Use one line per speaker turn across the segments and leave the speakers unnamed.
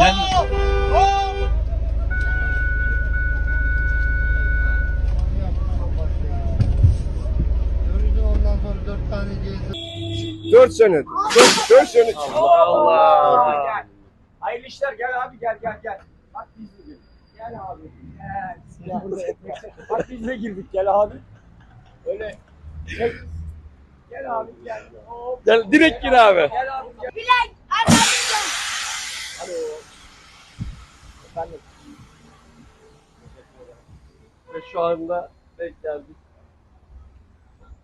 Gel.
Sonra dört tane ceza.
4 sene. 4, 4 sene.
Allah Allah.
Gel. Hayırlı işler gel abi gel gel gel. Bak biz de girdik. Gel abi. Gel. Gel. Bak biz de girdik gel abi. Öyle. Çek. Gel abi gel. Hop.
Gel direkt gir abi.
Gel abi gel.
Bilal,
Efendim.
Ve şu anda denk geldik.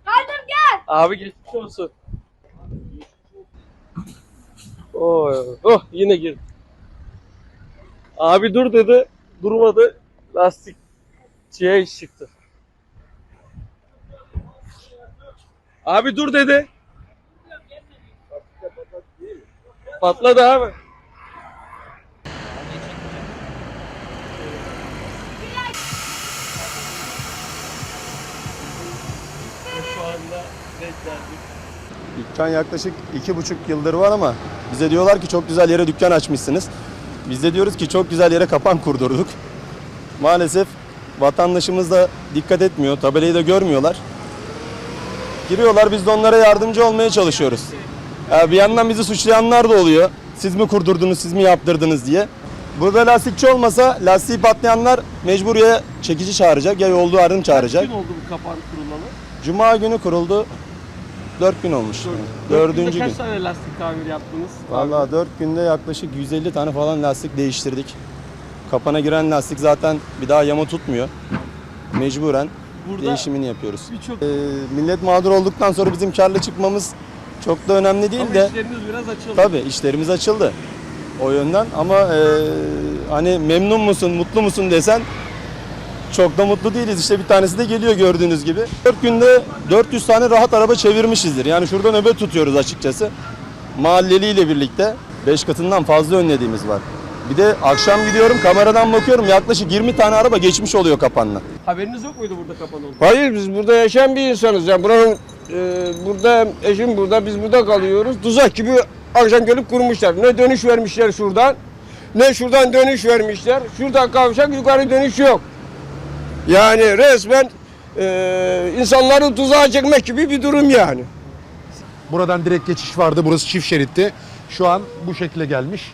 Kardım gel.
Abi geçmiş olsun. Oh, oh yine girdi. Abi dur dedi. Durmadı. Lastik şeye çıktı. Abi dur dedi. Patladı abi. Denk geldik.
Dükkan yaklaşık iki buçuk yıldır var ama bize diyorlar ki çok güzel yere dükkan açmışsınız. Biz de diyoruz ki çok güzel yere kapan kurdurduk. Maalesef vatandaşımız da dikkat etmiyor, tabelayı da görmüyorlar. Giriyorlar biz de onlara yardımcı olmaya çalışıyoruz. Ya bir yandan bizi suçlayanlar da oluyor. Siz mi kurdurdunuz, siz mi yaptırdınız diye. Burada lastikçi olmasa lastiği patlayanlar mecburiye çekici çağıracak ya yolda yardım çağıracak.
Kaç gün oldu bu kapağın kurulalı?
Cuma günü kuruldu. 4 gün olmuş. Dördüncü
Dört günde
gün.
Kaç tane lastik tamir yaptınız?
Vallahi 4 günde yaklaşık 150 tane falan lastik değiştirdik. Kapana giren lastik zaten bir daha yama tutmuyor. Mecburen
Burada
değişimini yapıyoruz.
birçok
Ee, millet mağdur olduktan sonra bizim karlı çıkmamız çok da önemli değil
ama
de
işleriniz biraz açıldı.
tabii işlerimiz açıldı o yönden ama e, hani memnun musun, mutlu musun desen çok da mutlu değiliz. İşte bir tanesi de geliyor gördüğünüz gibi. 4 günde 400 tane rahat araba çevirmişizdir. Yani şurada nöbet tutuyoruz açıkçası. Mahalleliyle birlikte 5 katından fazla önlediğimiz var. Bir de akşam gidiyorum kameradan bakıyorum yaklaşık 20 tane araba geçmiş oluyor kapanla.
Haberiniz yok muydu burada olduğunu?
Hayır biz burada yaşayan bir insanız. Yani buranın e, burada eşim burada biz burada kalıyoruz. Tuzak gibi akşam gelip kurmuşlar. Ne dönüş vermişler şuradan ne şuradan dönüş vermişler. Şuradan kavşak yukarı dönüş yok. Yani resmen e, insanları tuzağa çekmek gibi bir durum yani.
Buradan direkt geçiş vardı. Burası çift şeritti. Şu an bu şekilde gelmiş.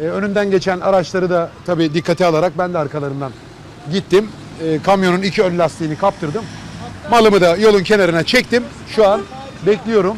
Ee, önünden geçen araçları da tabii dikkate alarak ben de arkalarından gittim. Ee, kamyonun iki ön lastiğini kaptırdım. Malımı da yolun kenarına çektim. Şu an bekliyorum.